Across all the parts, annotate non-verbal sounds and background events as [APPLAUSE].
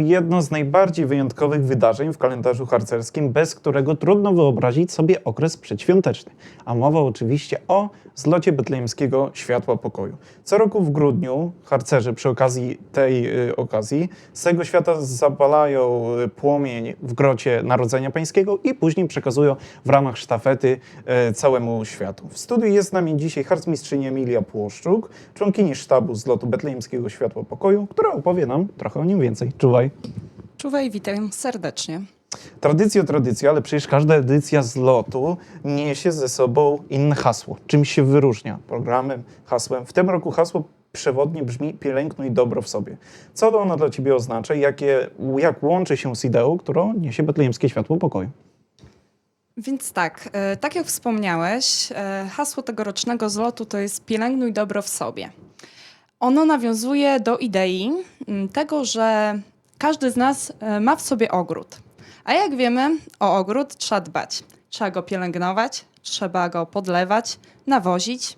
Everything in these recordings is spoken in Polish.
Jedno z najbardziej wyjątkowych wydarzeń w kalendarzu harcerskim, bez którego trudno wyobrazić sobie okres przedświąteczny. A mowa oczywiście o zlocie betlejemskiego Światła Pokoju. Co roku w grudniu harcerze przy okazji tej y, okazji z całego świata zapalają y, płomień w grocie Narodzenia Pańskiego i później przekazują w ramach sztafety y, całemu światu. W studiu jest z nami dzisiaj harcmistrzyni Emilia Płoszczuk, członkini sztabu zlotu betlejemskiego Światła Pokoju, która opowie nam trochę o nim więcej. Czuwaj. Czuwaj, witam serdecznie. Tradycja tradycja, ale przecież każda edycja z lotu niesie ze sobą inne hasło. Czymś się wyróżnia programem, hasłem. W tym roku hasło przewodnie brzmi pielęgnuj dobro w sobie. Co to ono dla Ciebie oznacza i jakie, jak łączy się z ideą, którą niesie betlejemskie światło pokoju? Więc tak, e, tak jak wspomniałeś, e, hasło tegorocznego zlotu to jest pielęgnuj dobro w sobie. Ono nawiązuje do idei tego, że każdy z nas e, ma w sobie ogród. A jak wiemy, o ogród trzeba dbać. Trzeba go pielęgnować, trzeba go podlewać, nawozić,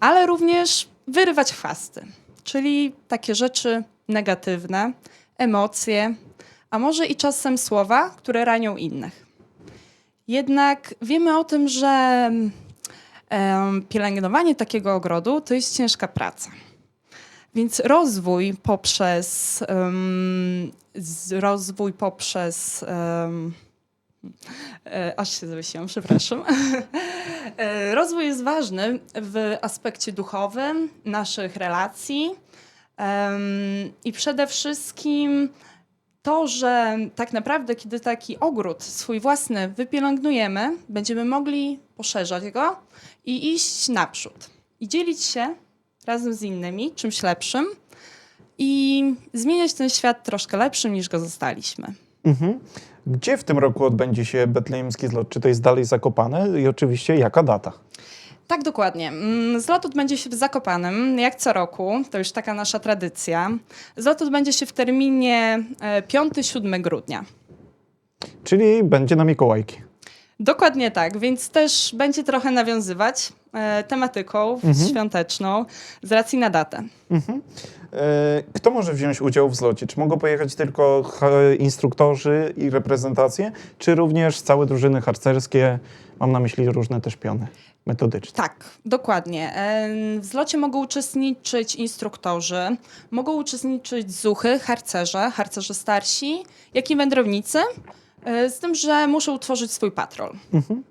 ale również wyrywać chwasty, czyli takie rzeczy negatywne, emocje, a może i czasem słowa, które ranią innych. Jednak wiemy o tym, że pielęgnowanie takiego ogrodu to jest ciężka praca. Więc rozwój poprzez z, rozwój poprzez e, aż się zawiesiłam, przepraszam. [LAUGHS] E, rozwój jest ważny w aspekcie duchowym naszych relacji i przede wszystkim to, że tak naprawdę, kiedy taki ogród swój własny wypielęgnujemy, będziemy mogli poszerzać go i iść naprzód. I dzielić się razem z innymi czymś lepszym i zmieniać ten świat troszkę lepszym niż go zostaliśmy. Mhm. Gdzie w tym roku odbędzie się betlejemski zlot? Czy to jest dalej zakopane? I oczywiście jaka data? Tak, dokładnie. Mm, Zlot odbędzie się w Zakopanem, jak co roku. To już taka nasza tradycja. Zlot odbędzie się w terminie e, 5-7 grudnia. Czyli będzie na Mikołajki. Dokładnie tak, więc też będzie trochę nawiązywać e, tematyką świąteczną z racji na datę. Mhm. E, Kto może wziąć udział w zlocie? Czy mogą pojechać tylko instruktorzy i reprezentacje, czy również całe drużyny harcerskie? Mam na myśli różne też piony metodyczne. Tak, dokładnie. E, W zlocie mogą uczestniczyć instruktorzy, mogą uczestniczyć zuchy, harcerze, harcerze starsi, jak i wędrownicy, z tym, że muszą utworzyć swój patrol.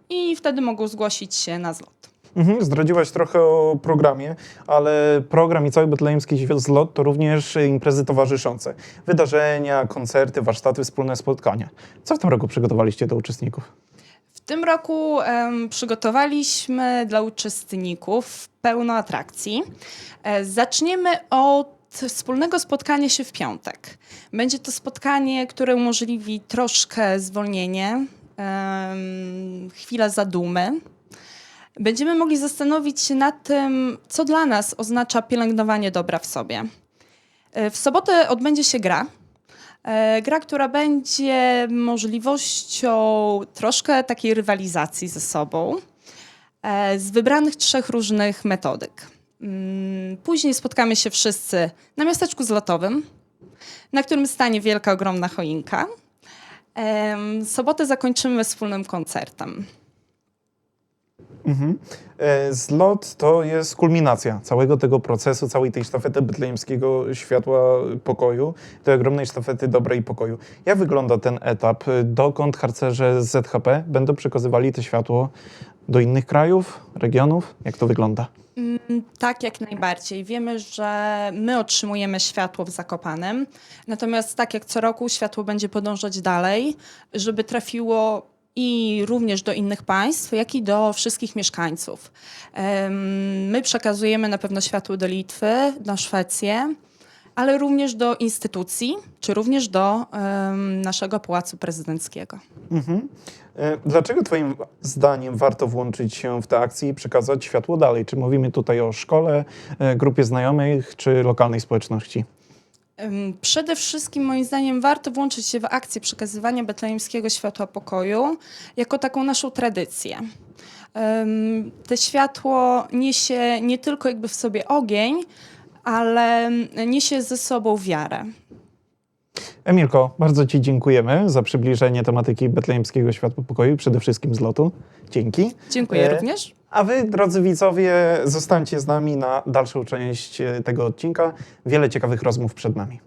I wtedy mogą zgłosić się na zlot. Mhm, zdradziłaś trochę o programie, ale program i cały betlejemski zlot to również imprezy towarzyszące. Wydarzenia, koncerty, warsztaty, wspólne spotkania. Co w tym roku przygotowaliście do uczestników? W tym roku przygotowaliśmy dla uczestników pełno atrakcji. E, zaczniemy od wspólnego spotkania się w piątek. Będzie to spotkanie, które umożliwi troszkę zwolnienie, em, chwilę zadumy. Będziemy mogli zastanowić się nad tym, co dla nas oznacza pielęgnowanie dobra w sobie. E, W sobotę odbędzie się gra. E, Gra, która będzie możliwością troszkę takiej rywalizacji ze sobą e, z wybranych trzech różnych metodyk. Mm, Później spotkamy się wszyscy na miasteczku zlotowym, na którym stanie wielka, ogromna choinka. Sobotę zakończymy wspólnym koncertem. Mhm. E, Zlot to jest kulminacja całego tego procesu, całej tej sztafety betlejemskiego światła pokoju, tej ogromnej sztafety dobra i pokoju. Jak wygląda ten etap? Dokąd harcerze z ZHP będą przekazywali to światło do innych krajów, regionów? Jak to wygląda? Mm, Tak, jak najbardziej. Wiemy, że my otrzymujemy światło w Zakopanem, natomiast tak jak co roku światło będzie podążać dalej, żeby trafiło i również do innych państw, jak i do wszystkich mieszkańców. My przekazujemy na pewno światło do Litwy, na Szwecję, ale również do instytucji, czy również do naszego Pałacu Prezydenckiego. Mhm. E, Dlaczego Twoim zdaniem warto włączyć się w tę akcję i przekazać światło dalej? Czy mówimy tutaj o szkole, e, grupie znajomych, czy lokalnej społeczności? Przede wszystkim moim zdaniem warto włączyć się w akcję przekazywania betlejemskiego światła pokoju jako taką naszą tradycję. Te światło niesie nie tylko jakby w sobie ogień, ale niesie ze sobą wiarę. Emilko, bardzo Ci dziękujemy za przybliżenie tematyki betlejemskiego światła pokoju, przede wszystkim z lotu. Dzięki. Dziękuję E, również. A Wy, drodzy widzowie, zostańcie z nami na dalszą część e, tego odcinka. Wiele ciekawych rozmów przed nami.